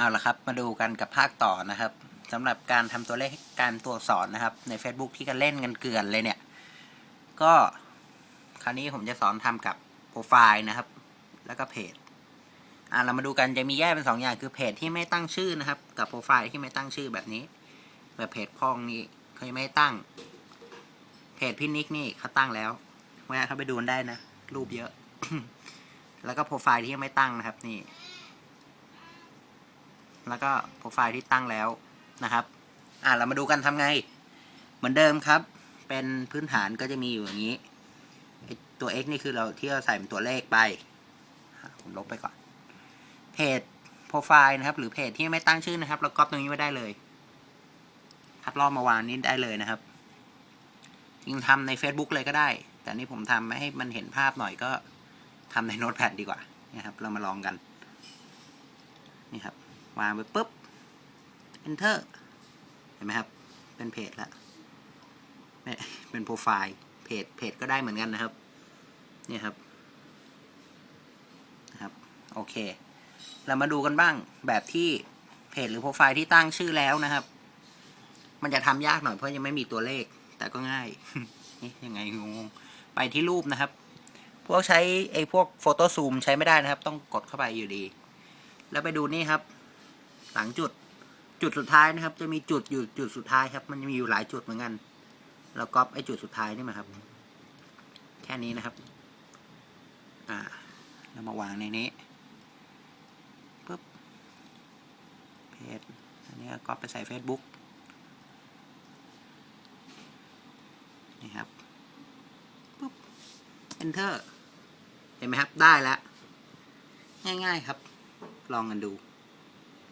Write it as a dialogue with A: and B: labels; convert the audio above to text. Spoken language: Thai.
A: เอาละครับ มาดูกันกับภาคต่อนะครับสำหรับการทำตัวเลขการตัวสอักษรนะครับ ใน Facebook ที่กันเล่นกันเกลือนเลยเนี่ย ก็คราวนี้ผมจะสอนทำกับโปรไฟล์นะครับ แล้วก็เพจอ่าเรามาดูกันจะมีแยกเป็นสองอย่างคือเพจที่ไม่ตั้งชื่อนะครับ กับโปรไฟล์ที่ไม่ตั้งชื่อแบบนี้ แบบเพจพองนี่เขายังไม่ตั้ง เพจพี่นิกนี่เขาตั้งแล้วแวะเข้าไปดูนได้นะรูปเยอะ แล้วก็โปรไฟล์ที่ยังไม่ตั้งนะครับ นี่ แล้วก็โปรไฟล์ที่ตั้งแล้วนะครับ อ่าเรามาดูกันทำไง เหมือนเดิมครับ เป็นพื้นฐานก็จะมีอยู่อย่างนี้ ตัว x นี่คือเราที่เราใส่เป็นตัวเลขไป ผมลบไปก่อน เพจโปรไฟล์นะครับ หรือเพจที่ไม่ตั้งชื่อนะครับ เราก๊อปตรงนี้ไว้ได้เลยคัดลอกมาวางนี้ได้เลยนะครับจริงทำใน Facebook เลยก็ได้ แต่นี่ผมทำให้มันเห็นภาพหน่อยก็ทำในโน้ตแพดดีกว่านะครับ เรามาลองกัน นี่ครับ วางไปปุ๊บ enter เห็นไหมครับ เป็นเพจละไม่เป็นโปรไฟล์เพจเพจก็ได้เหมือนกันนะครับ เนี่ยครับนะครับ โอเค เรามาดูกันบ้างแบบที่เพจหรือโปรไฟล์ที่ตั้งชื่อแล้วนะครับ มันจะทำยากหน่อยเพราะยังไม่มีตัวเลข แต่ก็ง่าย นี่ยังไงงงไปที่รูปนะครับ พวกใช้ไอ้พวกโฟโต้ซูมใช้ไม่ได้นะครับ ต้องกดเข้าไปอยู่ดี แล้วไปดูนี่ครับ หลังจุด จุดสุดท้ายนะครับ จะมีจุดอยู่จุดสุดท้ายครับ มันจะมีอยู่หลายจุดเหมือนกันเราก๊อปไอ้จุดสุดท้ายนี่มาครับ แค่นี้นะครับ อ่าแล้วมาวางในนี้ปุ๊บเพจอันนี้ก็ก๊อปไปใส่ Facebook นี่ครับปุ๊บ enter เห็นไหมครับ ได้แล้ว ง่าย ๆ ครับ ลองกันดู